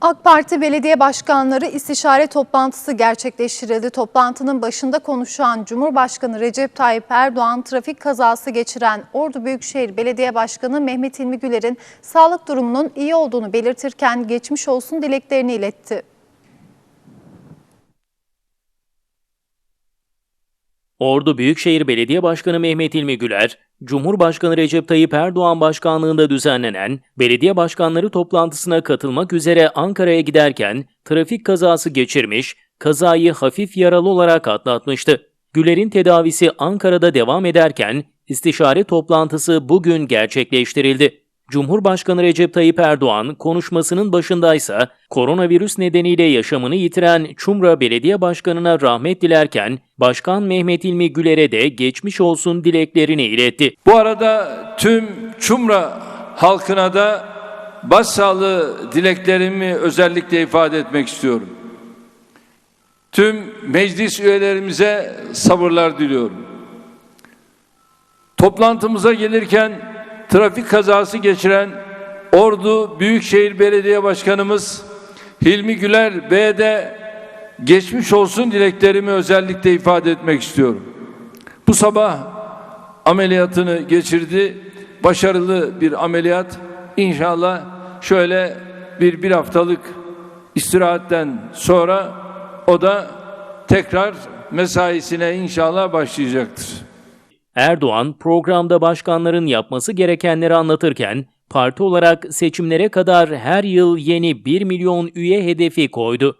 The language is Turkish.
AK Parti belediye başkanları istişare toplantısı gerçekleştirildi. Toplantının başında konuşan Cumhurbaşkanı Recep Tayyip Erdoğan trafik kazası geçiren Ordu Büyükşehir Belediye Başkanı Mehmet İlmi Güler'in sağlık durumunun iyi olduğunu belirtirken geçmiş olsun dileklerini iletti. Ordu Büyükşehir Belediye Başkanı Mehmet İlmi Güler, Cumhurbaşkanı Recep Tayyip Erdoğan başkanlığında düzenlenen belediye başkanları toplantısına katılmak üzere Ankara'ya giderken trafik kazası geçirmiş, kazayı hafif yaralı olarak atlatmıştı. Güler'in tedavisi Ankara'da devam ederken istişare toplantısı bugün gerçekleştirildi. Cumhurbaşkanı Recep Tayyip Erdoğan konuşmasının başındaysa koronavirüs nedeniyle yaşamını yitiren Çumra Belediye Başkanı'na rahmet dilerken Başkan Mehmet İlmi Güler'e de geçmiş olsun dileklerini iletti. Bu arada tüm Çumra halkına da başsağlığı dileklerimi özellikle ifade etmek istiyorum. Tüm meclis üyelerimize sabırlar diliyorum. Toplantımıza gelirken trafik kazası geçiren Ordu Büyükşehir Belediye Başkanımız Hilmi Güler Bey'e de geçmiş olsun dileklerimi özellikle ifade etmek istiyorum. Bu sabah ameliyatını geçirdi. Başarılı bir ameliyat. İnşallah şöyle bir bir haftalık istirahatten sonra o da tekrar mesaisine inşallah başlayacaktır. Erdoğan programda başkanların yapması gerekenleri anlatırken parti olarak seçimlere kadar her yıl yeni 1 milyon üye hedefi koydu.